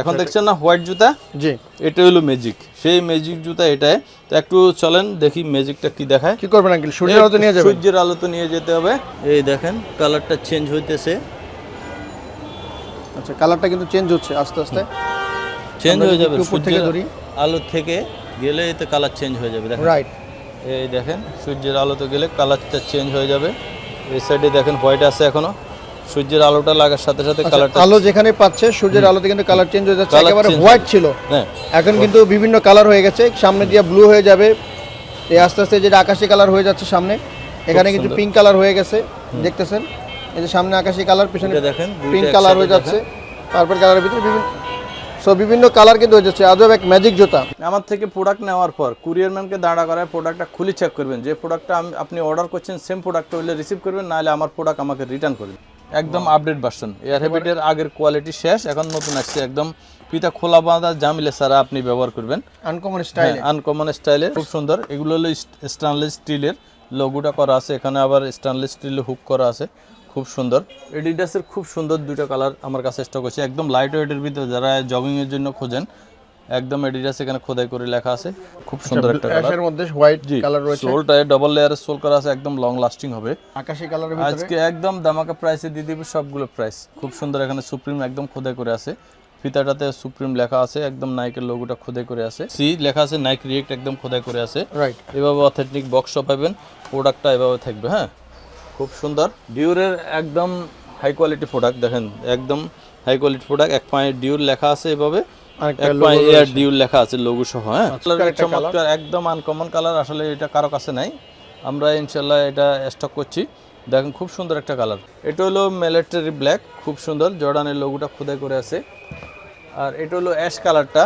এখন দেখছেন না হোয়াইট জুতা? জি। এটা হলো ম্যাজিক সেই ম্যাজিক জুতা এটাই তো একটু চলেন দেখি ম্যাজিকটা কি দেখায়। কি করবেন আঙ্কেল সূর্যের আলোতে নিয়ে যাবেন? সূর্যের আলো তো নিয়ে যেতে হবে। এই দেখেন কালারটা চেঞ্জ হইতেছে। আচ্ছা কালারটা কিন্তু চেঞ্জ হচ্ছে আস্তে আস্তে। চেঞ্জ হয়ে যাবে সূর্যের আলো থেকে গেলে এতে কালার চেঞ্জ হয়ে যাবে দেখেন। রাইট এই দেখেন সূর্যের আলোতে গেলে কালারটা চেঞ্জ হয়ে যাবে। এই সাইডে দেখেন হোয়াইট আছে এখনও। সূর্যের আলোটা লাগার সাথে সাথে কালারটা আলো যেখানে পাচ্ছে সূর্যের আলোতে কিন্তু কালার চেঞ্জ হয়ে যাচ্ছে একেবারে হোয়াইট ছিল। হ্যাঁ এখন কিন্তু বিভিন্ন কালার হয়ে গেছে সামনে দিয়ে ব্লু হয়ে যাবে। এই আস্তে আস্তে যেটা আকাশি কালার হয়ে যাচ্ছে সামনে এখানে কিন্তু পিঙ্ক কালার হয়ে গেছে দেখতেছেন? এই যে সামনে আকাশি কালার পিছনে দেখেন পিঙ্ক কালার হয়ে যাচ্ছে তারপর কালারের ভিতরে বিভিন্ন সো বিভিন্ন কালার কিন্তু হয়ে যাচ্ছে আজব এক ম্যাজিক জুতা। আমার থেকে প্রোডাক্ট নেওয়ার পর কুরিয়ার ম্যানকে দাঁড়া করায় প্রোডাক্টটা খুলে চেক করবেন। যে প্রোডাক্টটা আপনি অর্ডার করছেন সেম প্রোডাক্টটা হলে রিসিভ করবেন নাহলে আমার প্রোডাক্ট আমাকে রিটার্ন করবেন একদম আপডেট ভার্সন এয়ার হ্যাবিটের আগের কোয়ালিটি শেষ এখন নতুন আসছে। একদম পিতা খোলা বাঁধা জামিলে সারা আপনি ব্যবহার করবেন। আনকমন স্টাইল আনকমন স্টাইলে খুব সুন্দর। এগুলো হলো স্টেনলেস স্টিলের লোগোটা করা আছে। এখানে আবার স্টেনলেস স্টিলের হুক করা আছে। খুব সুন্দর। এডিডাসের খুব সুন্দর দুইটা কালার আমার কাছে স্টক আছে। একদম লাইট ওয়েটের ভিতরে যারা জগিং এর জন্য খোঁজেন একদম এডিডাস এখানে খোদাই করে লেখা আছে। খুব সুন্দর একটা কালার অ্যাশের মধ্যে হোয়াইট কালার রয়েছে। সোলটায় ডাবল লেয়ারের সোল করা আছে একদম লং লাস্টিং হবে। আকাশি কালারের ভিতরে? আজকে একদম দামাকা প্রাইসে দিয়ে দিব সবগুলো প্রাইস খুব সুন্দর এখানে সুপ্রিম একদম খোদাই করে আছে। ফিতাটাতে সুপ্রিম লেখা আছে একদম নাইকের লোগোটা খোদাই করে আছে। সি লেখা আছে নাইক রিয়েক্ট একদম খোদাই করে আছে। রাইট এভাবে অথেন্টিক বক্স পাবেন প্রোডাক্টটা এভাবে থাকবে হ্যাঁ? খুব সুন্দর। ডিউরের একদম হাই কোয়ালিটি প্রোডাক্ট দেখেন একদম হাই কোয়ালিটি প্রোডাক্ট এক পায়ে ডিউর লেখা আছে এভাবে। এয়ার ডিউর লেখা আছে লোগো সহ হ্যাঁ? একটা চমৎকার একদম আনকমন কালার আসলে এটা কারও কাছে নাই। আমরা ইনশাল্লাহ এটা স্টক করছি। দেখেন খুব সুন্দর একটা কালার এটা হলো মিলিটারি ব্ল্যাক খুব সুন্দর। জর্ডানের লোগোটা খোদাই করে আছে। আর এটা হলো অ্যাশ কালারটা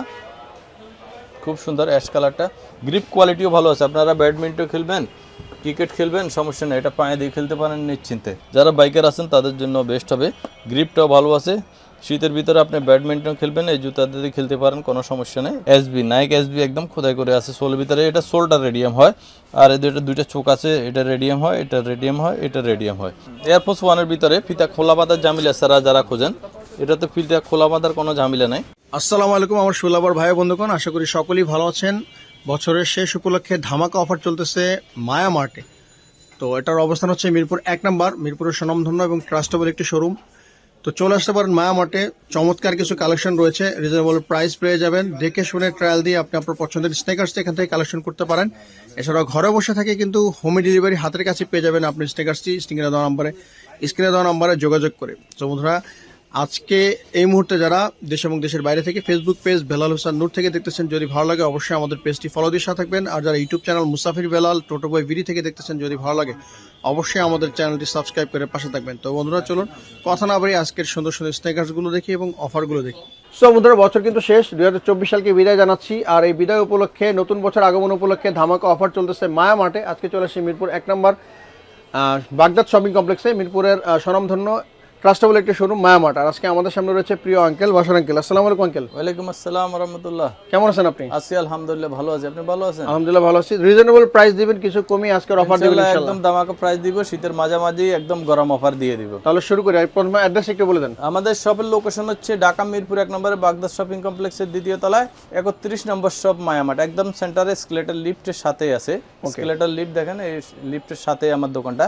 খুব সুন্দর অ্যাশ কালারটা গ্রিপ কোয়ালিটিও ভালো আছে। আপনারা ব্যাডমিন্টন খেলবেন ক্রিকেট খেলবেন সমস্যা নেই। এটা পায়ে দিয়ে খেলতে পারেন নিশ্চিন্তে। যারা বাইকার আছেন তাদের জন্য বেস্ট হবে। গ্রিপটাও ভালো আছে। শীতের ভিতরে আপনি ব্যাডমিন্টন খেলবেন, এই জুতা দিয়ে খেলতে পারেন, কোনো সমস্যা নেই। এসবি নাইক এসবি একদম খোদাই করে আছে সোলের ভিতরে। এটা সোলটা রেডিয়াম হয়। আর এটা দুইটা চোখ আছে, এটা রেডিয়াম হয়, এটা রেডিয়াম হয়, এটা রেডিয়াম হয়। এয়ারফোর্স ওয়ানের ভিতরে ফিতা খোলা বাঁধার জামিলা সারা যারা খোঁজেন। এটাতে ফিতা খোলা বাঁধার কোনো ঝামেলা নাই। আসসালামু আলাইকুম আমার সুলাবার ভাই বন্ধুগণ, আশা করি সকলেই ভালো আছেন। বছরের শেষ উপলক্ষে ধামাকা অফার চলতেছে মায়া মার্টে তো এটার অবস্থান হচ্ছে মিরপুর এক নম্বর, মিরপুরের সুনামধন্য এবং ট্রাস্টেবল একটি শোরুম। তো চলে আসতে পারেন মায়া মার্টে চমৎকার কিছু কালেকশন রয়েছে। রিজনেবল প্রাইস পেয়ে যাবেন। দেখে শুনে ট্রায়াল দিয়ে আপনি আপনার পছন্দের স্নেকার্স এখান থেকে কালেকশন করতে পারেন। এছাড়াও ঘরে বসে থাকে কিন্তু হোম ডেলিভারি হাতের কাছে পেয়ে যাবেন আপনি স্নেকার্সটি স্ক্রিনে দেওয়া নাম্বারে স্ক্রিনে দেওয়া নাম্বারে যোগাযোগ করে। তো বন্ধুরা আজকে এই মুহূর্তে যারা দেশ এবং দেশের বাইরে থেকে ফেসবুক পেজ বেলাল হোসেন নূর থেকে দেখতেছেন, যদি ভালো লাগে অবশ্যই আমাদের পেজটি ফলো দিয়ে সাথে থাকবেন। আর যারা ইউটিউব চ্যানেল মুসাফির বেলাল টোটো বই বিডি থেকে দেখতেছেন, যদি ভালো লাগে অবশ্যই আমাদের চ্যানেলটি সাবস্ক্রাইব করে পাশে থাকবেন। তো বন্ধুরা, চলুন কথা না বাড়ি আজকের সুন্দর সুন্দর স্নেকার্সগুলো দেখি এবং অফারগুলো দেখি। সো বন্ধুরা, বছর কিন্তু শেষ, দুই হাজার চব্বিশ সালকে বিদায় জানাচ্ছি। আর এই বিদায় উপলক্ষে, নতুন বছর আগমন উপলক্ষে ধামাকা অফার চলতেছে মায়া মাঠে। আজকে চলে আসি মিরপুর এক নম্বর বাগদাদ শপিং কমপ্লেক্সে মিরপুরের স্বনামধন্য ট্রাস্টেবল একটি শোরুম মায়ামাট আর আজকে আমাদের সামনে রয়েছে প্রিয় আঙ্কেল বাসার আঙ্কেল আসসালামু আলাইকুম আঙ্কেল ওয়ালাইকুম আসসালাম রহমতুল্লাহ কেমন আছেন আপনি? আছি আলহামদুলিল্লাহ ভালো আছি। আপনি ভালো আছেন? আলহামদুলিল্লাহ ভালো আছি। রিজনেবল প্রাইস দিবেন কিছু কমিয়ে আজকের অফার দিবেন ইনশাআল্লাহ। একদম দামাকা প্রাইস দিব শীতের মাঝামাঝি একদম গরম অফার দিয়ে দিব। তাহলে শুরু করি। প্রথমে অ্যাড্রেস একটু বলে দেন। আমাদের শপের লোকেশন হচ্ছে ঢাকা মিরপুর এক নম্বরে বাগদাদ শপিং কমপ্লেক্সের দ্বিতীয় তলায় একত্রিশ নম্বর শপ মায়ামাট একদম সেন্টারে স্কেলেটার লিফটের সাথেই আছে। স্কেলেটার লিফট দেখেন এই লিফটের সাথে আমার দোকানটা।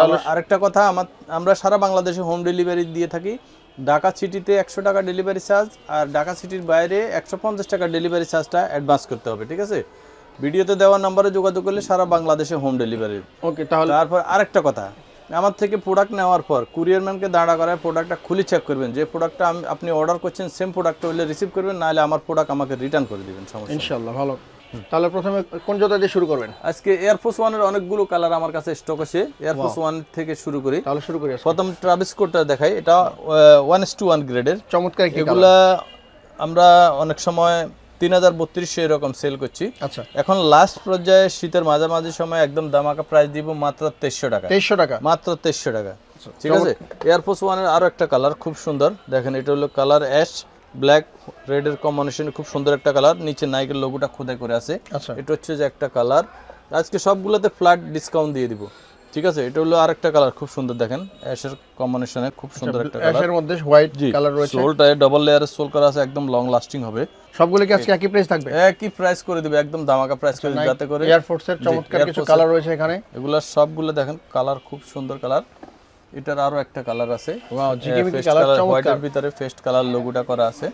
আর আরেকটা কথা আমার আমরা সারা বাংলাদেশে হোম ডেলিভারি দিয়ে থাকি। ঢাকা সিটিতে একশো টাকা ডেলিভারি চার্জ আর ঢাকা সিটির বাইরে একশো পঞ্চাশ টাকা ডেলিভারি চার্জটা অ্যাডভান্স করতে হবে ঠিক আছে? ভিডিওতে দেওয়া নাম্বারে যোগাযোগ করলে সারা বাংলাদেশে হোম ডেলিভারি ওকে তাহলে তারপর আরেকটা কথা আমার থেকে প্রোডাক্ট নেওয়ার পর কুরিয়ারম্যানকে দাঁড়া করায় প্রোডাক্টটা খুলে চেক করবেন। যে প্রোডাক্টটা আপনি অর্ডার করছেন সেম প্রোডাক্ট হলে রিসিভ করবেন নাহলে আমার প্রোডাক্ট আমাকে রিটার্ন করে দিবেন সমস্যা নেই। ইনশাআল্লাহ ভালো। তাহলে প্রথমে কোন জোতা দিয়ে শুরু করবেন? আজকে এয়ার এয়ারফোর্স ওয়ানের অনেকগুলো কালার আমার কাছে স্টক আছে। এয়ারফোর্স ওয়ান থেকে শুরু করি। তাহলে শুরু করি। প্রথম ট্রাভিস কোডটা দেখাই। এটা ওয়ান এস টু ওয়ান গ্রেডের চমৎকার এগুলা আমরা অনেক সময় তিন হাজার বত্রিশশো এরকম সেল করছি। আচ্ছা। এখন লাস্ট পর্যায়ে শীতের মাঝামাঝি সময় একদম দামাকা প্রাইস দিব মাত্র তেইশশো টাকা। তেইশশো টাকা। মাত্র তেইশশো টাকা। ঠিক আছে? এয়ার এয়ারফোর্স ওয়ানের আরও একটা কালার খুব সুন্দর। দেখেন এটা হলো কালার অ্যাশ ব্ল্যাক রেড এর কম্বিনেশন খুব সুন্দর একটা কালার নিচে নাইকের লোগোটা খোদাই করে আছে। আচ্ছা। এটা হচ্ছে যে একটা কালার আজকে সবগুলোতে ফ্ল্যাট ডিসকাউন্ট দিয়ে দিব। ঠিক আছে? এটা হলো আরেকটা কালার খুব সুন্দর দেখেন। অ্যাশের কম্বিনেশনে খুব সুন্দর একটা কালার অ্যাশের মধ্যে হোয়াইট কালার রয়েছে। সোলটা ডবল লেয়ারের সোল করা আছে একদম লং লাস্টিং হবে। সবগুলো কি আজকে একই প্রাইস থাকবে? একই প্রাইস করে দিবে একদম দামাকা প্রাইস করে দিবে যাতে করে এয়ারফোর্স এর চমৎকার কিছু কালার রয়েছে এখানে। এগুলা সবগুলো দেখেন কালার খুব সুন্দর কালার এটার আরও একটা কালার আছে। কালার কালার হোয়াইটের ভিতরে ফেস্ট কালার লোগোটা করা আছে।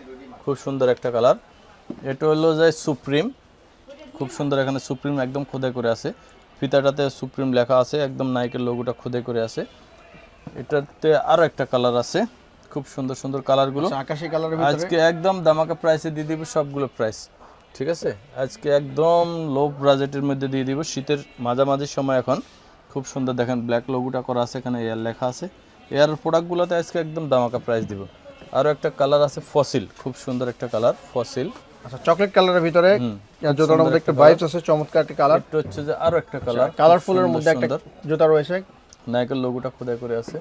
খুব সুন্দর একটা কালার এটা হলো যে সুপ্রিম খুব সুন্দর এখানে সুপ্রিম একদম খোদাই করে আছে। ফিতাটাতে সুপ্রিম লেখা আছে একদম নাইকের লোগোটা খোদাই করে আছে। এটাতে আরও একটা কালার আছে। খুব সুন্দর সুন্দর কালারগুলো আচ্ছা, আকাশি কালারের ভিতরে? আজকে একদম দামাকা প্রাইসে দিয়ে দিব সবগুলো প্রাইস ঠিক আছে? আজকে একদম লো বাজেটের মধ্যে দিয়ে দিব। শীতের মাঝামাঝি সময় এখন। খুব সুন্দর দেখেন ব্ল্যাক লোগোটা করা আছে এখানে এয়ার লেখা আছে। এয়ার প্রোডাক্টগুলোতে আজকে একদম দামাকা প্রাইস দিব। আরও একটা কালার আছে ফসিল খুব সুন্দর একটা কালার ফসিল আচ্ছা চকলেট কালারের ভিতরে জুতার মধ্যে একটা ভাইবস আছে চমৎকার একটা কালার এটা হচ্ছে যে আরও একটা কালার কালারফুলের মধ্যে একটা জুতা রয়েছে। নাইকের লোগোটা খোদাই করে আছে।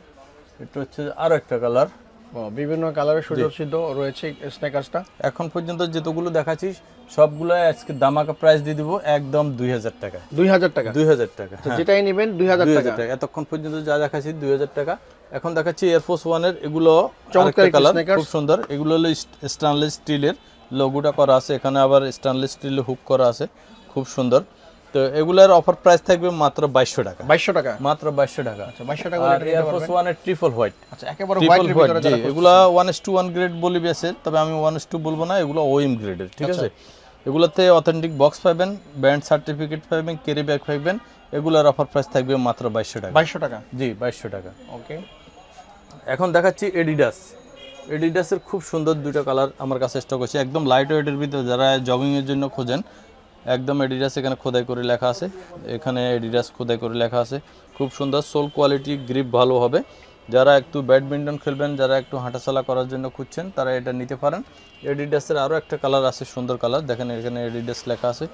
এটা হচ্ছে যে আরও একটা কালার বিভিন্ন কালারের সুদর্শিত রয়েছে স্নেকার্সটা। এখন পর্যন্ত যেতগুলো দেখাচ্ছি সবগুলো আজকে দামাকা প্রাইস দিয়ে দিব একদম দুই হাজার টাকা। দুই হাজার টাকা? দুই হাজার টাকা হ্যাঁ। যেটাই নেবেন দুই হাজার টাকা। এতক্ষণ পর্যন্ত যা দেখাচ্ছি দুই হাজার টাকা। এখন দেখাচ্ছি এয়ারফোর্স ওয়ানের এগুলো চমৎকার কালার খুব সুন্দর। এগুলো হলো স্টেনলেস স্টিলের লোগোটা করা আছে। এখানে আবার স্টেনলেস স্টিলের হুক করা আছে। খুব সুন্দর। তো এগুলার অফার প্রাইস থাকবে মাত্র বাইশশো টাকা। বাইশশো টাকা? মাত্র বাইশশো টাকা। আচ্ছা বাইশশো টাকা আর এয়ারফোর্স ওয়ানের ট্রিপল হোয়াইট আচ্ছা একেবারে হোয়াইট ভিতরে জি যারা এগুলা one S two one grade বলি বেছে তবে আমি ওয়ান এস টু বলব না এগুলো ওএম গ্রেডের ঠিক আছে? এগুলোতে অথেন্টিক বক্স পাবেন ব্যান্ড সার্টিফিকেট পাবেন ক্যারি ব্যাগ পাবেন এগুলোর অফার প্রাইস থাকবে মাত্র বাইশশো টাকা। বাইশশো টাকা? জি বাইশশো টাকা। ওকে। এখন দেখাচ্ছি এডিডাস এডিডাসের খুব সুন্দর দুটো কালার আমার কাছে স্টক আছে একদম লাইট ওয়েটের ভিতরে যারা জগিংয়ের জন্য খোঁজেন একদম এডিডাস এখানে খোদাই করে লেখা আছে। এখানে এডিডাস খোদাই করে লেখা আছে। খুব সুন্দর সোল কোয়ালিটি গ্রিপ ভালো হবে। যারা একটু ব্যাডমিন্টন খেলবেন যারা একটু হাঁটাচলা করার জন্য খুঁজছেন তারা এটা নিতে পারেন। এডিডাসের আরও একটা কালার আছে সুন্দর কালার দেখেন এখানে এডিডাস লেখা আছে।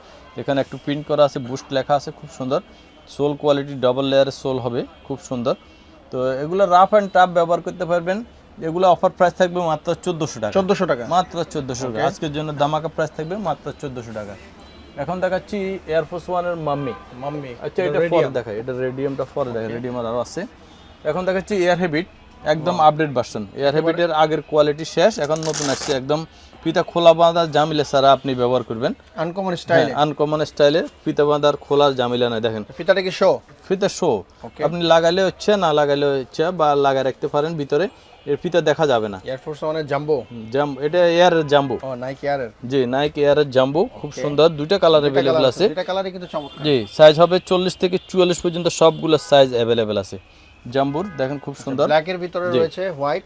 এখানে একটু প্রিন্ট করা আছে বুস্ট লেখা আছে খুব সুন্দর। সোল কোয়ালিটি ডাবল লেয়ারের সোল হবে খুব সুন্দর। তো এগুলো রাফ অ্যান্ড টাফ ব্যবহার করতে পারবেন। এগুলো অফার প্রাইস থাকবে মাত্র চোদ্দোশো টাকা। চোদ্দশো টাকা। মাত্র চোদ্দোশো টাকা। আজকের জন্য দামাকা প্রাইস থাকবে মাত্র চোদ্দোশো টাকা। এখন দেখাচ্ছি এয়ারফোর্স ওয়ানের মাম্মি। মাম্মি আচ্ছা এটা ফর দেখায় এটা রেডিয়ামটা ফর দেখে রেডিয়াম আরও আছে। এখন দেখাচ্ছি এয়ার হেবিট একদম আপডেট ভার্সন এয়ার হেবিটের আগের কোয়ালিটি শেষ এখন নতুন আসছে একদম ফিতা খোলা বাঁধা জামিলে ছাড়া আপনি ব্যবহার করবেন। আনকমন স্টাইল আনকমন স্টাইলে ফিতা বাঁধার খোলা জামিলা নাই দেখেন। ফিতাটা কি শো ফিতা শো আপনি লাগাইলে হচ্ছে না লাগাইলে হচ্ছে বা লাগাই রাখতে পারেন ভিতরে। এর ফিতা দেখা যাবে না। এয়ারফোর্স ওয়ানের জাম্বো জাম এটা এয়ার জাম্বু ও নাইকি এয়ারের জি নাইক এয়ারের জাম্বু খুব সুন্দর দুইটা কালার অ্যাভেলেবেল আছে। এটা কালারই কিন্তু চমৎকার। জি সাইজ হবে চল্লিশ থেকে চুয়াল্লিশ পর্যন্ত সবগুলো সাইজ অ্যাভেলেবেল আছে। জাম্বুর দেখেন খুব সুন্দর। ব্ল্যাকের ভিতরে রয়েছে হোয়াইট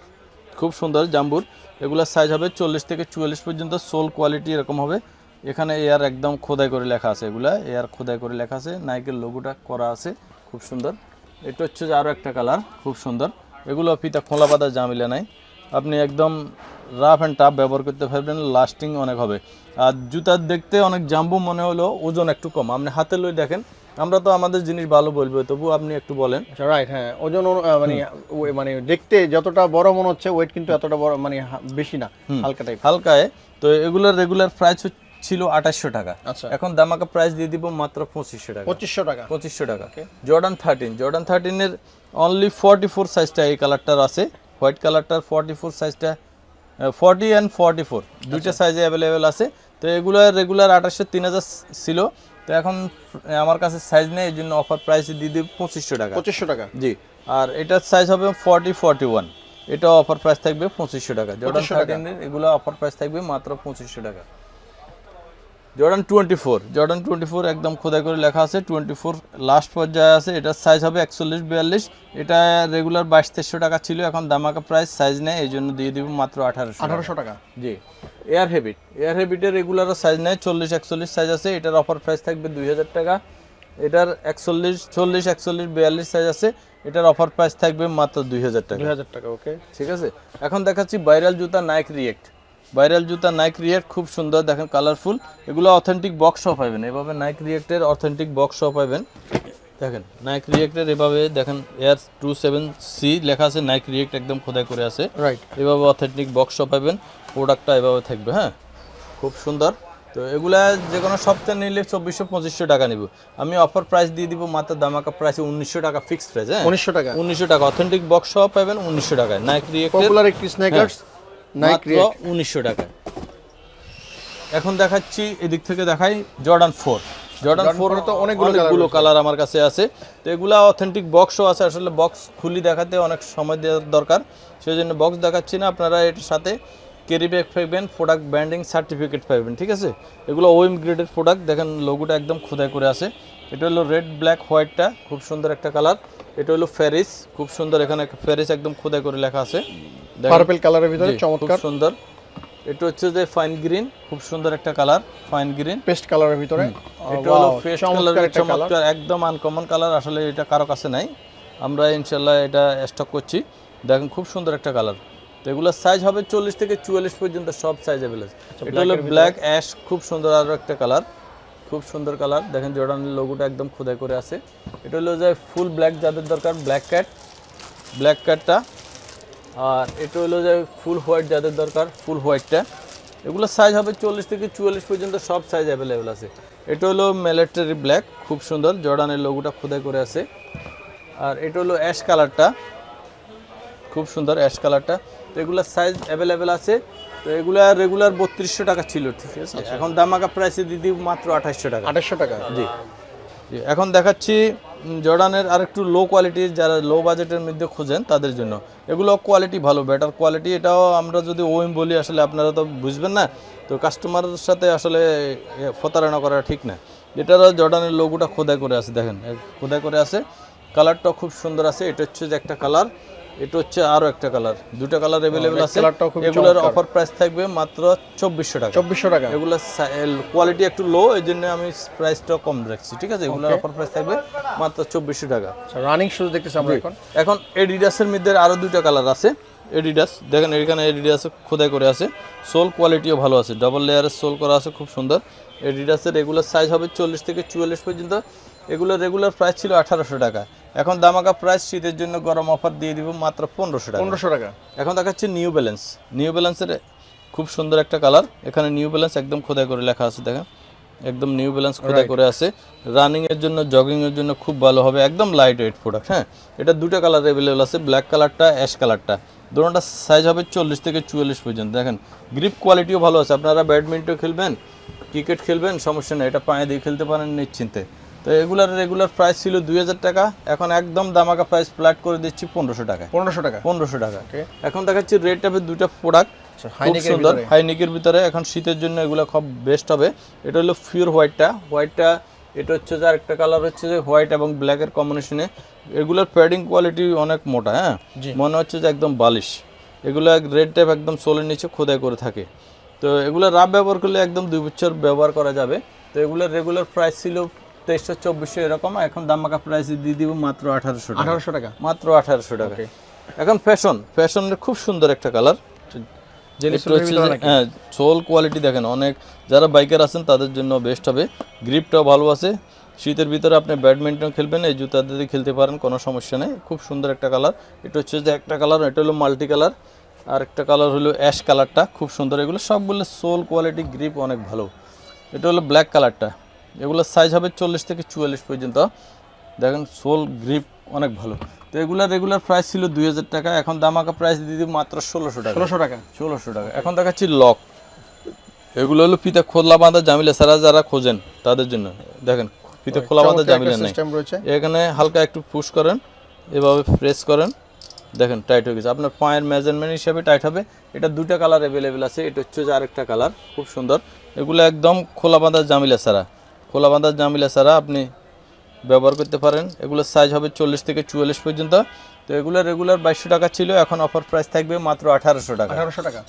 খুব সুন্দর জাম্বুর এগুলোর সাইজ হবে চল্লিশ থেকে চুয়াল্লিশ পর্যন্ত সোল কোয়ালিটি এরকম হবে। এখানে এয়ার একদম খোদাই করে লেখা আছে এগুলা। এয়ার খোদাই করে লেখা আছে। নাইকের লোগোটা করা আছে খুব সুন্দর। এটা হচ্ছে যে আরও একটা কালার খুব সুন্দর। এগুলো ফিতা খোলা পাতা জামিলা নাই। আপনি একদম রাফ অ্যান্ড টাফ ব্যবহার করতে পারবেন লাস্টিং অনেক হবে। আর জুতার দেখতে অনেক জাম্বু মনে হলো ওজন একটু কম। আপনি হাতে লই দেখেন আমরা তো আমাদের জিনিস ভালো বলব তবু আপনি একটু বলেন। আচ্ছা রাইট হ্যাঁ ওজন মানে মানে দেখতে যতটা বড় মনে হচ্ছে ওয়েট কিন্তু এতটা বড় মানে বেশি না হালকা টাইপ হালকায় তো এগুলোর রেগুলার প্রাইস ছিল আঠাশশো টাকা। আচ্ছা। এখন দামাকা প্রাইস দিয়ে দিব মাত্র পঁচিশশো টাকা। পঁচিশশো টাকা। পঁচিশশো টাকা। জর্ডান থার্টিন জর্ডান থার্টিনের অনলি ফর্টি ফোর সাইজটা এই কালারটার আছে। হোয়াইট কালারটার ফর্টি ফোর সাইজটা ফর্টি অ্যান্ড ফর্টি ফোর দুইটা সাইজে অ্যাভেলেবেল আছে। তো এগুলো রেগুলার আঠাশশো তিন হাজার ছিল। তো এখন আমার কাছে সাইজ নেই এই জন্য অফার প্রাইস দিয়ে দিব পঁচিশশো টাকা। পঁচিশশো টাকা। জি। আর এটার সাইজ হবে ফর্টি ফর্টি ওয়ান এটা অফার প্রাইস থাকবে পঁচিশশো টাকা। জর্ডান 2500 থার্টিনের এগুলো অফার প্রাইস থাকবে মাত্র পঁচিশশো টাকা। Jordan twenty four. Jordan twenty four একদম খোদাই করে লেখা আছে টোয়েন্টি ফোর লাস্ট পর্যায়ে আছে এটার সাইজ হবে একচল্লিশ বিয়াল্লিশ। এটা রেগুলার বাইশ তেইশশো টাকা ছিল এখন দামাকা প্রাইস সাইজ নেয় এই জন্য দিয়ে দিব মাত্র আঠারোশো আঠারোশো টাকা? জি। এয়ার হেবিট এয়ার হেবিটের রেগুলার সাইজ নেয় চল্লিশ একচল্লিশ সাইজ আছে এটার অফার প্রাইস থাকবে দুই হাজার টাকা। এটার একচল্লিশ চল্লিশ একচল্লিশ বিয়াল্লিশ সাইজ আছে এটার অফার প্রাইস থাকবে মাত্র দুই হাজার টাকা। দুই হাজার টাকা ওকে ঠিক আছে? এখন দেখাচ্ছি ভাইরাল জুতা নাইক রিয়েক্ট ভাইরাল জুতা নাইক রিয়েক্ট খুব সুন্দর দেখেন কালারফুল এগুলো অথেন্টিক বক্সও পাবেন। এভাবে নাইক রিয়েক্টের অথেন্টিক বক্সও পাবেন। দেখেন নাইক রিয়েক্টের এভাবে দেখেন এয়ার টু সেভেন সি লেখা আছে নাইক রিয়েক্ট একদম খোদাই করে আছে। রাইট এভাবে অথেন্টিক বক্সও পাবেন প্রোডাক্টটা এভাবে থাকবে হ্যাঁ? খুব সুন্দর। তো এগুলা যে কোনো সপ্তাহে নিলে চব্বিশশো পঁচিশশো টাকা নিব। আমি অফার প্রাইস দিয়ে দিব মাত্র দামাকা প্রাইসে উনিশশো টাকা ফিক্সড প্রাইস হ্যাঁ? উনিশশো টাকা। উনিশশো টাকা। অথেন্টিক বক্স সহ পাবেন উনিশশো টাকায়। নাইক রিয়েক্টের পপুলার একটি স্ন্যাকার্স নাইক মাত্র উনিশশো টাকায় এখন দেখাচ্ছি এদিক থেকে দেখাই জর্ডান ফোর জর্ডান ফোর তো অনেকগুলো কালার আমার কাছে আছে। তো এগুলা অথেন্টিক বক্সও আছে। আসলে বক্স খুলি দেখাতে অনেক সময় দেওয়ার দরকার। সেই জন্য বক্স দেখাচ্ছি না। আপনারা এটার সাথে ক্যারি ব্যাগ পাইবেন প্রোডাক্ট ব্র্যান্ডিং সার্টিফিকেট পাইবেন ঠিক আছে? এগুলো ওএম গ্রেডের প্রোডাক্ট দেখেন লোগোটা একদম খোদাই করে আছে। এটা হলো রেড ব্ল্যাক হোয়াইটটা খুব সুন্দর একটা কালার এটা হলো ফ্যারিস খুব সুন্দর এখানে ফ্যারিস একদম খোদাই করে লেখা আছে। পার্পল কালারের ভিতরে চমৎকার। সুন্দর। এটা হচ্ছে যে ফাইন গ্রিন খুব সুন্দর একটা কালার ফাইন গ্রিন পেস্ট কালারের ভিতরে। এটা হলো Wow, ফেস চমৎকার একদম আনকমন কালার আসলে এটা কারও কাছে নাই। আমরা ইনশাল্লাহ এটা স্টক করছি। দেখেন খুব সুন্দর একটা কালার তো এগুলোর সাইজ হবে চল্লিশ থেকে চুয়াল্লিশ পর্যন্ত সব সাইজ অ্যাভেলেবল এটা হলো ব্ল্যাক অ্যাশ খুব সুন্দর আরও একটা কালার খুব সুন্দর কালার দেখেন জর্ডানের লোগোটা একদম খোদাই করে আছে। এটা হলো যে ফুল ব্ল্যাক যাদের দরকার ব্ল্যাক ক্যাট ব্ল্যাক ক্যাটটা আর এটা হলো যে ফুল হোয়াইট যাদের দরকার ফুল হোয়াইটটা এগুলো সাইজ হবে চল্লিশ থেকে চুয়াল্লিশ পর্যন্ত সব সাইজ অ্যাভেলেবেল আছে। এটা হলো মিলিটারি ব্ল্যাক খুব সুন্দর। জর্ডানের লোগোটা খোদাই করে আছে। আর এটা হলো অ্যাশ কালারটা খুব সুন্দর অ্যাশ কালারটা তো এগুলোর সাইজ অ্যাভেলেবেল আছে। তো এগুলা রেগুলার বত্রিশশো টাকা ছিল ঠিক আছে? এখন দামাকা প্রাইসে দিদি মাত্র আঠাশশো টাকা। আঠাশশো টাকা। জি। জি এখন দেখাচ্ছি জর্ডানের আর একটু লো কোয়ালিটির যারা লো বাজেটের মধ্যে খুঁজেন, তাদের জন্য। এগুলো কোয়ালিটি ভালো বেটার কোয়ালিটি এটাও আমরা যদি ওইম বলি, আসলে আপনারা তো বুঝবেন না, তো কাস্টমারের সাথে আসলে প্রতারণা করা ঠিক না। এটারও জর্ডানের লোগোটা খোদাই করে আছে, দেখেন খোদাই করে আছে। কালারটা খুব সুন্দর আছে, এটা হচ্ছে যে একটা কালার এটা হচ্ছে আরও একটা কালার দুটো কালার অ্যাভেলেবেল আছে। এগুলোর অফার প্রাইস থাকবে মাত্র চব্বিশশো টাকা। চব্বিশশো টাকা। এগুলো কোয়ালিটি একটু লো এই জন্য আমি প্রাইসটা কম রাখছি ঠিক আছে? এগুলোর অফার প্রাইস থাকবে মাত্র চব্বিশশো টাকা। রানিং শুজ দেখতেছি আমরা এখন। এখন এডিডাসের মধ্যে আরও দুটো কালার আছে এডিডাস দেখেন এখানে এডিডাস খোদাই করে আছে। সোল কোয়ালিটিও ভালো আছে। ডাবল লেয়ারের সোল করা আছে খুব সুন্দর। এডিডাসের রেগুলার সাইজ হবে চল্লিশ থেকে চুয়াল্লিশ পর্যন্ত। এগুলো রেগুলার প্রাইস ছিল আঠারোশো টাকা। এখন দামাকা প্রাইস শীতের জন্য গরম অফার দিয়ে দিব মাত্র পনেরোশো টাকা। পনেরোশো টাকা। এখন দেখাচ্ছে নিউ ব্যালেন্স নিউ ব্যালেন্সের খুব সুন্দর একটা কালার এখানে নিউ ব্যালেন্স একদম খোদাই করে লেখা আছে দেখেন। একদম নিউ ব্যালেন্স খোদাই করে আছে। রানিং এর জন্য জগিং এর জন্য খুব ভালো হবে। একদম লাইট ওয়েট প্রোডাক্ট হ্যাঁ? এটা দুটো কালার অ্যাভেলেবল আছে ব্ল্যাক কালারটা অ্যাশ কালারটা দুটোটা সাইজ হবে চল্লিশ থেকে চুয়াল্লিশ পর্যন্ত দেখেন। গ্রিপ কোয়ালিটিও ভালো আছে। আপনারা ব্যাডমিন্টন খেলবেন ক্রিকেট খেলবেন সমস্যা নেই। এটা পায়ে দিয়ে খেলতে পারেন নিশ্চিন্তে। তো এগুলার রেগুলার প্রাইস ছিল দুই হাজার টাকা। এখন একদম দামাকা প্রাইস ফ্ল্যাট করে দিচ্ছি পনেরোশো টাকা পনেরোশো টাকা? পনেরোশো টাকা এখন দেখাচ্ছি রেড টাইপের দুইটা প্রোডাক্ট হাইনেকের সুন্দর। হাইনিকের ভিতরে। এখন শীতের জন্য এগুলো খুব বেস্ট হবে। এটা হলো পিওর হোয়াইটটা হোয়াইটটা এটা হচ্ছে যে আরেকটা কালার হচ্ছে যে হোয়াইট এবং ব্ল্যাকের কম্বিনেশনে এগুলোর প্যাডিং কোয়ালিটি অনেক মোটা হ্যাঁ? মনে হচ্ছে যে একদম বালিশ। এগুলো রেড টাইপ একদম সোলের নিচে খোদাই করে থাকে। তো এগুলো রাব ব্যবহার করলে একদম দুই বছর ব্যবহার করা যাবে। তো এগুলোর রেগুলার প্রাইস ছিল তেইশশো চব্বিশশো এরকম এখন দামাকা প্রাইস দিয়ে দিব মাত্র আঠারোশো আঠারোশো টাকা? মাত্র আঠারোশো টাকা। এখন ফ্যাশন ফ্যাশনের খুব সুন্দর একটা কালার হ্যাঁ সোল কোয়ালিটি দেখেন অনেক যারা বাইকার আছেন তাদের জন্য বেস্ট হবে। গ্রিপটাও ভালো আছে। শীতের ভিতরে আপনি ব্যাডমিন্টন খেলবেন এই জুতা দিয়ে খেলতে পারেন কোনো সমস্যা নেই। খুব সুন্দর একটা কালার এটা হচ্ছে যে একটা কালার এটা হলো মাল্টি কালার আর একটা কালার হলো অ্যাশ কালারটা খুব সুন্দর। এগুলো সবগুলো সোল কোয়ালিটি গ্রিপ অনেক ভালো। এটা হলো ব্ল্যাক কালারটা এগুলোর সাইজ হবে চল্লিশ থেকে চুয়াল্লিশ পর্যন্ত। দেখেন সোল গ্রিপ অনেক ভালো। তো এগুলোর রেগুলার প্রাইস ছিল দুই হাজার টাকা এখন দামাকা প্রাইস দিয়ে দিব মাত্র ষোলোশো টাকা। ষোলোশো টাকা। ষোলোশো টাকা। এখন দেখাচ্ছি লক এগুলো হলো ফিতে খোলা বাঁধা জামিলা সারা যারা খোঁজেন তাদের জন্য। দেখেন ফিতে খোলা বাঁধা জামিলা নেই। সিস্টেম রয়েছে। এখানে হালকা একটু পুশ করেন এভাবে প্রেস করেন। দেখেন টাইট হয়ে গেছে। আপনার পায়ের মেজারমেন্ট হিসাবে টাইট হবে। এটা দুটা কালার অ্যাভেলেবেল আছে। এটা হচ্ছে যে আরেকটা কালার খুব সুন্দর। এগুলো একদম খোলা বাঁধা জামিলা সারা খোলা বাঁধা জামিলা সারা আপনি ব্যবহার করতে পারেন। এগুলোর সাইজ হবে চল্লিশ থেকে চুয়াল্লিশ পর্যন্ত। তো এগুলো রেগুলার বাইশশো টাকা ছিল এখন অফার প্রাইস থাকবে মাত্র আঠারোশো টাকা। আঠারোশো টাকা।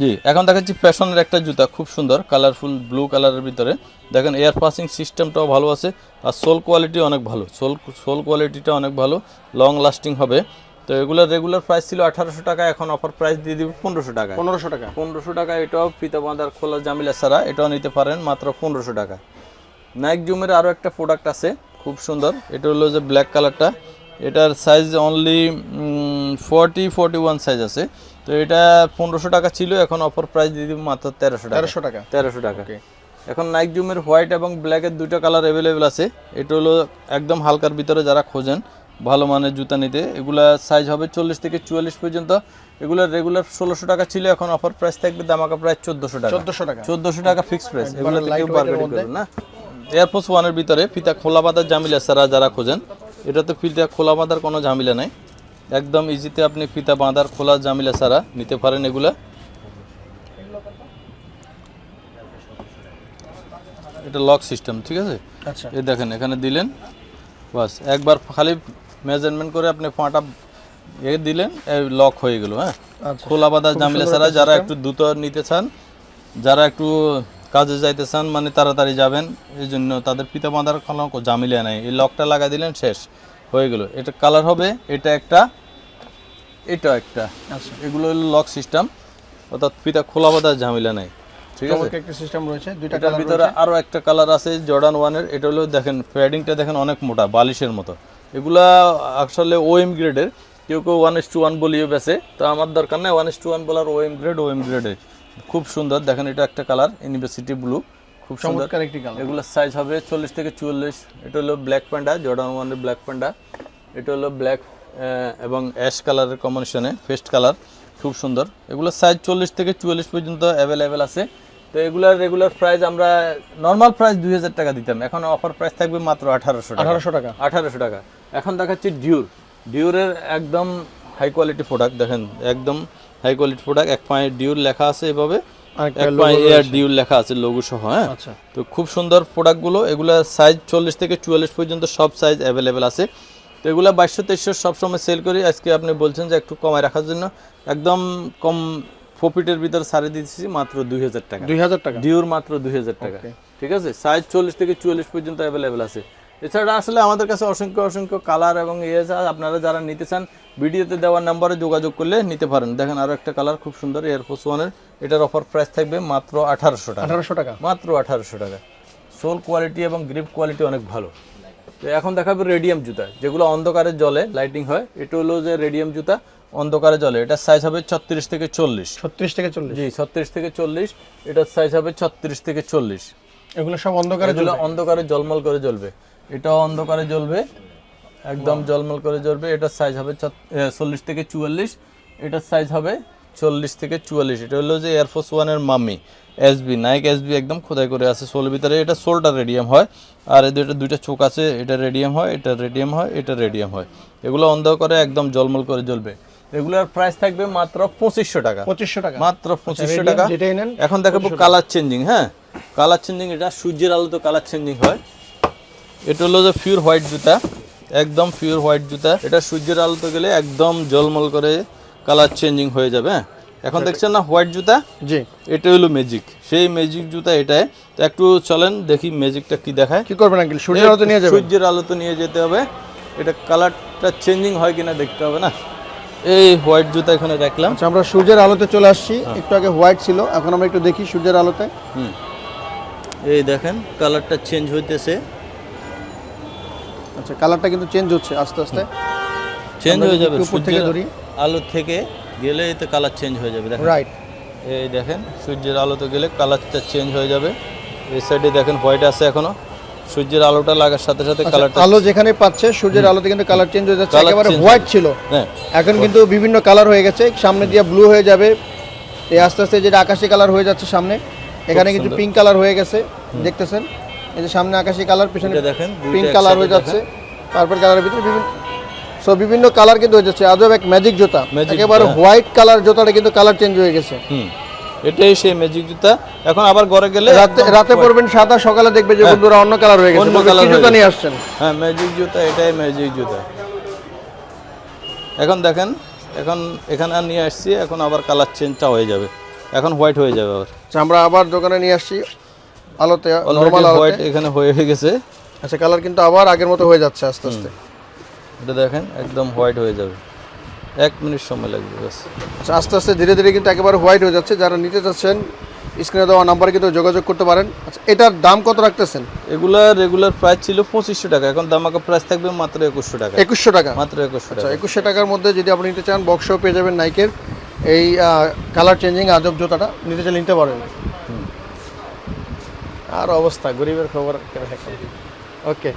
জি এখন দেখাচ্ছি ফ্যাশনের একটা জুতা খুব সুন্দর কালারফুল ব্লু কালারের ভিতরে। দেখেন এয়ার পাসিং সিস্টেমটাও ভালো আছে আর সোল কোয়ালিটি অনেক ভালো। সোল সোল কোয়ালিটিটা অনেক ভালো লং লাস্টিং হবে। তো এগুলোর রেগুলার প্রাইস ছিল আঠারোশো টাকা এখন অফার প্রাইস দিয়ে দিব পনেরোশো টাকা পনেরোশো টাকা। পনেরোশো টাকা এটাও ফিতা বাঁধার খোলা জামিলা ছাড়া এটাও নিতে পারেন মাত্র পনেরোশো টাকা। নাইক জুমের আরও একটা প্রোডাক্ট আছে খুব সুন্দর। এটা হলো যে ব্ল্যাক কালারটা এটার size only forty forty one size আছে। তো এটা পনেরোশো টাকা ছিল এখন অফার প্রাইস দিয়ে দিব মাত্র তেরোশো টাকা। তেরোশো টাকা? তেরোশো টাকা। এখন নাইক জুমের হোয়াইট এবং ব্ল্যাকের দুটো কালার অ্যাভেলেবেল আছে। এটা হলো একদম হালকার ভিতরে যারা খোঁজেন ভালো মানের জুতা নিতে। এগুলা সাইজ হবে চল্লিশ থেকে চুয়াল্লিশ পর্যন্ত। এগুলো রেগুলার ষোলোশো টাকা ছিল এখন অফার প্রাইস থাকবে দামাকা প্রায় চোদ্দোশো টাকা। চোদ্দশো টাকা। চোদ্দোশো টাকা ফিক্স প্রাইস এগুলো না। এয়ারফোর্স ওয়ানের ভিতরে ফিতা খোলা বাঁধার জামিলা সারা যারা খোঁজেন এটাতে ফিতা খোলা বাঁধার কোনো ঝামেলা নাই। একদম ইজিতে আপনি ফিতা বাঁধার খোলা জামিলা সারা নিতে পারেন এগুলা। এটা লক সিস্টেম ঠিক আছে? আচ্ছা। এই দেখেন এখানে দিলেন। বাস একবার খালি মেজারমেন্ট করে আপনি ফাঁটা এ দিলেন লক হয়ে গেল হ্যাঁ? আচ্ছা। খোলা বাঁধা জামিলা ছাড়া যারা একটু দ্রুত নিতে চান যারা একটু কাজে যাইতে চান মানে তাড়াতাড়ি যাবেন এই জন্য তাদের পিতা বাঁধার কোনো জামিলা নাই। এই লকটা লাগাই দিলেন শেষ। হয়ে গেল। এটা কালার হবে এটা একটা এটা একটা। আচ্ছা। এগুলো হলো লক সিস্টেম অর্থাৎ পিতা খোলা বাঁধার ঝামেলা নাই। ঠিক আছে? একটা সিস্টেম রয়েছে দুইটা এটার ভিতরে আরও একটা কালার আছে জর্ডান ওয়ানের এটা হলো দেখেন প্যাডিংটা দেখেন অনেক মোটা বালিশের মতো। এগুলা আসলে ওএম গ্রেডের কেউ কেউ ওয়ান এস টু ওয়ান বলিও বেছে। তো আমার দরকার নেই ওয়ান এস টু ওয়ান বলার ওএম গ্রেড ওএম গ্রেডের খুব সুন্দর। দেখেন এটা একটা কালার ইউনিভার্সিটি ব্লু খুব সুন্দর। একটি কালার এগুলোর সাইজ হবে চল্লিশ থেকে চুয়াল্লিশ। এটা হলো ব্ল্যাক প্যান্ডা জর্ডান ওয়ানের ব্ল্যাক প্যান্ডা এটা হলো ব্ল্যাক এবং অ্যাশ কালারের কম্বিনেশনে ফেস্ট কালার খুব সুন্দর। এগুলোর সাইজ চল্লিশ থেকে চুয়াল্লিশ পর্যন্ত অ্যাভেলেবেল আছে। তো এগুলার রেগুলার প্রাইস আমরা নর্মাল প্রাইস দুই হাজার টাকা দিতাম। এখন অফার প্রাইস থাকবে মাত্র আঠারোশো টাকা। আঠারোশো টাকা। আঠারোশো টাকা। এখন দেখাচ্ছি ডিউর ডিউরের একদম হাই কোয়ালিটি প্রোডাক্ট দেখেন একদম হাই কোয়ালিটি প্রোডাক্ট এক পায়ে ডিউর লেখা আছে এভাবে এক পায়ে এয়ার ডিউর লেখা আছে লোগো সহ হ্যাঁ? আচ্ছা। তো খুব সুন্দর প্রোডাক্টগুলো এগুলো সাইজ চল্লিশ থেকে চুয়াল্লিশ পর্যন্ত সব সাইজ অ্যাভেলেবেল আছে। তো এগুলো বাইশশো তেইশশো সবসময় সেল করি। আজকে আপনি বলছেন যে একটু কমায় রাখার জন্য। একদম কম প্রফিটের ভিতরে সারে দিচ্ছি মাত্র দুই হাজার টাকা। দুই হাজার টাকা? ডিউর মাত্র দুই হাজার টাকা। ঠিক আছে? সাইজ চল্লিশ থেকে চুয়াল্লিশ পর্যন্ত অ্যাভেলেবেল আছে। এছাড়া আসলে আমাদের কাছে অসংখ্য অসংখ্য কালার এবং ইয়ে আপনারা যারা নিতে চান ভিডিওতে দেওয়ার নাম্বারে যোগাযোগ করলে নিতে পারেন। দেখেন আরও একটা কালার খুব সুন্দর এয়ারফোর্স ওয়ানের এটার অফার প্রাইস থাকবে মাত্র আঠারোশো টাকা। আঠারোশো টাকা। মাত্র আঠারোশো টাকা। সোল কোয়ালিটি এবং গ্রিপ কোয়ালিটি অনেক ভালো। তো এখন দেখাবে রেডিয়াম জুতা যেগুলো অন্ধকারে জলে লাইটিং হয়। এটা হলো যে রেডিয়াম জুতা অন্ধকারে জলে এটার সাইজ হবে ছত্রিশ থেকে চল্লিশ। ছত্রিশ থেকে চল্লিশ। জি ছত্রিশ থেকে চল্লিশ। এটার সাইজ হবে ছত্রিশ থেকে চল্লিশ। এগুলো সব অন্ধকারে অন্ধকারে জলমল করে জ্বলবে। এটাও অন্ধকারে জ্বলবে একদম জলমল করে জ্বলবে এটার সাইজ হবে চল্লিশ থেকে চুয়াল্লিশ এটার সাইজ হবে চল্লিশ থেকে চুয়াল্লিশ। এটা হলো যে এয়ারফোর্স ওয়ানের মাম্মি এসবি নাইক এসবি একদম খোদাই করে আছে সোলের ভিতরে এটা সোলটা রেডিয়াম হয় আর এদের এটা দুইটা চোখ আছে এটা রেডিয়াম হয় এটা রেডিয়াম হয় এটা রেডিয়াম হয়। এগুলো অন্ধকারে একদম জলমল করে জ্বলবে। এগুলোর প্রাইস থাকবে মাত্র পঁচিশশো টাকা। পঁচিশশো টাকা। মাত্র পঁচিশশো টাকা। এখন দেখাবো কালার চেঞ্জিং হ্যাঁ? কালার চেঞ্জিং এটা সূর্যের আলোতে কালার চেঞ্জিং হয়। এটা হলো যে পিওর হোয়াইট জুতা একদম পিওর হোয়াইট জুতা। এটা সূর্যের আলোতে গেলে একদম জলমল করে কালার চেঞ্জিং হয়ে যাবে হ্যাঁ? এখন দেখছেন না হোয়াইট জুতা? জি। এটা হলো ম্যাজিক সেই ম্যাজিক জুতা এটাই তো একটু চলেন দেখি ম্যাজিকটা কি দেখায়। কি করবেন আঙ্কেল? সূর্যের আলোতে নিয়ে যাবেন? সূর্যের আলোতে নিয়ে যেতে হবে। এটা কালারটা চেঞ্জিং হয় কিনা দেখতে হবে না। এই হোয়াইট জুতা এখানে রাখলাম। আচ্ছা আমরা সূর্যের আলোতে চলে আসছি। হ্যাঁ। একটু আগে হোয়াইট ছিল এখন আমরা একটু দেখি সূর্যের আলোতে। হুম। এই দেখেন কালারটা চেঞ্জ হইতেছে। আচ্ছা কালারটা কিন্তু চেঞ্জ হচ্ছে আস্তে আস্তে। চেঞ্জ হয়ে যাবে উপর থেকে ধরি। আলো থেকে গেলে এতে কালার চেঞ্জ হয়ে যাবে দেখেন। রাইট এই দেখেন সূর্যের আলোতে গেলে কালারটা চেঞ্জ হয়ে যাবে। এই সাইডে দেখেন হোয়াইট আছে এখনও। সূর্যের আলোটা লাগার সাথে সাথে কালারটা আলো যেখানে পাচ্ছে সূর্যের আলোতে কিন্তু কালার চেঞ্জ হয়ে যাচ্ছে একেবারে হোয়াইট ছিল। হ্যাঁ এখন কিন্তু বিভিন্ন কালার হয়ে গেছে সামনে দিয়ে ব্লু হয়ে যাবে। এই আস্তে আস্তে যেটা আকাশি কালার হয়ে যাচ্ছে সামনে এখানে কিন্তু পিঙ্ক কালার হয়ে গেছে দেখতেছেন? এই যে সামনে আকাশি কালার পিছনে দেখেন, পিঙ্ক কালার হয়ে যাচ্ছে পার্পল কালারের ভিতরে বিভিন্ন সো বিভিন্ন কালার কিন্তু হয়ে যাচ্ছে আজব এক ম্যাজিক জুতা। একেবারে হোয়াইট কালার জুতাটা কিন্তু কালার চেঞ্জ হয়ে গেছে। হুম এটাই সেই ম্যাজিক জুতা। এখন আবার ঘরে গেলে রাতে পরবেন সাদা সকালে দেখবে যে বন্ধুরা অন্য কালার হয়ে গেছে। অন্য বলবে, colour কি জুতা নিয়ে আসছেন। হ্যাঁ ম্যাজিক জুতা এটাই ম্যাজিক জুতা। এখন দেখেন এখন এখানে নিয়ে আসছি এখন আবার কালার চেঞ্জটা হয়ে যাবে। এখন হোয়াইট হয়ে যাবে আবার। আচ্ছা, আমরা আবার দোকানে নিয়ে আসছি। আলোতে নর্মাল হোয়াইট এখানে হয়ে হয়ে গেছে। আচ্ছা কালার কিন্তু আবার আগের মতো হয়ে যাচ্ছে আস্তে আস্তে। এটা দেখেন একদম হোয়াইট হয়ে যাবে। এক মিনিট সময় লাগবে ব্যাস। আচ্ছা আস্তে আস্তে ধীরে ধীরে কিন্তু একেবারে হোয়াইট হয়ে যাচ্ছে। যারা নিতে চাচ্ছেন স্ক্রিনে দেওয়া নাম্বারে কিন্তু যোগাযোগ করতে পারেন। আচ্ছা এটার দাম কত রাখতেছেন? এগুলা রেগুলার প্রাইস ছিল পঁচিশশো টাকা। এখন দাম দামাকা প্রাইস থাকবে মাত্র একুশশো টাকা। একুশশো টাকা? মাত্র একুশশো আচ্ছা টাকা। একুশশো টাকার মধ্যে যদি আপনি নিতে চান বক্সও পেয়ে যাবেন নাইকের এই কালার চেঞ্জিং আজব জুতাটা। নিতে চাইলে নিতে পারেন। আর অবস্থা গরিবের খবর ওকে